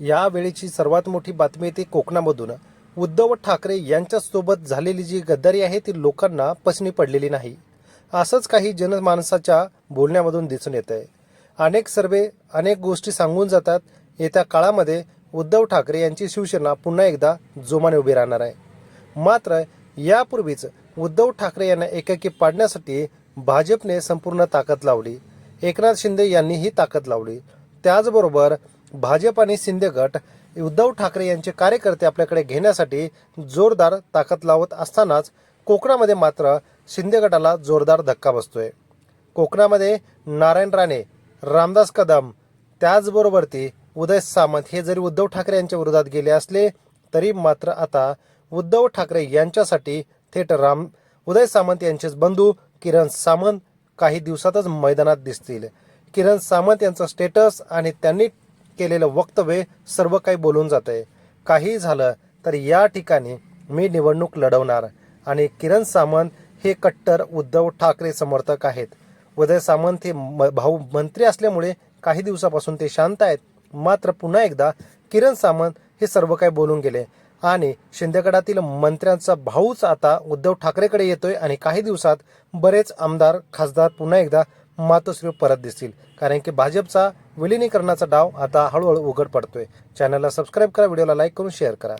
या वेळेची सर्वात मोठी बातमी येते कोकणामधून. उद्धव ठाकरे यांच्यासोबत झालेली जी गद्दारी आहे ती लोकांना पसनी पडलेली नाही. असंच काही जनमानसाच्या बोलण्यामधून दिसून येत आहे अनेक सर्वे अनेक गोष्टी सांगून जातात. येत्या काळामध्ये उद्धव ठाकरे यांची शिवसेना पुन्हा एकदा जोमाने उभी राहणार आहे. मात्र यापूर्वीच उद्धव ठाकरे यांना एकाकी पाडण्यासाठी भाजपने संपूर्ण ताकद लावली. एकनाथ शिंदे यांनीही ताकद लावली. त्याचबरोबर भाजप आणि शिंदे गट उद्धव ठाकरे यांचे कार्यकर्ते आपल्याकडे घेण्यासाठी जोरदार ताकद लावत असतानाच कोकणामध्ये मात्र शिंदे गटाला जोरदार धक्का बसतोय. कोकणामध्ये नारायण राणे रामदास कदम त्याचबरोबर ती उदय सामंत हे जरी उद्धव ठाकरे यांच्या विरोधात गेले असले तरी मात्र आता उद्धव ठाकरे यांच्यासाठी थेट राम उदय सामंत यांचेच बंधू किरण सामंत काही दिवसातच मैदानात दिसतील. किरण सामंत यांचं स्टेटस आणि त्यांनी केलेलं वक्तव्य सर्व काही बोलून जात आहे काही झालं तर या ठिकाणी मी निवडणूक लढवणार. आणि किरण सामंत हे कट्टर उद्धव ठाकरे समर्थक आहेत. उदय सामंत हे म- भाऊ मंत्री असल्यामुळे काही दिवसापासून ते शांत आहेत. मात्र पुन्हा एकदा किरण सामंत हे सर्व काही बोलून गेले. आणि शिंदेगडातील मंत्र्यांचा भाऊच आता उद्धव ठाकरेकडे येतोय. आणि काही दिवसात बरेच आमदार खासदार पुन्हा एकदा मातोश्री परत दिसतील. कारण की भाजपचा विलिनीकरणाचा डाव आता हळूहळू उघड पडतोय. चॅनलला सबस्क्राईब करा व्हिडिओला लाईक करून शेअर करा.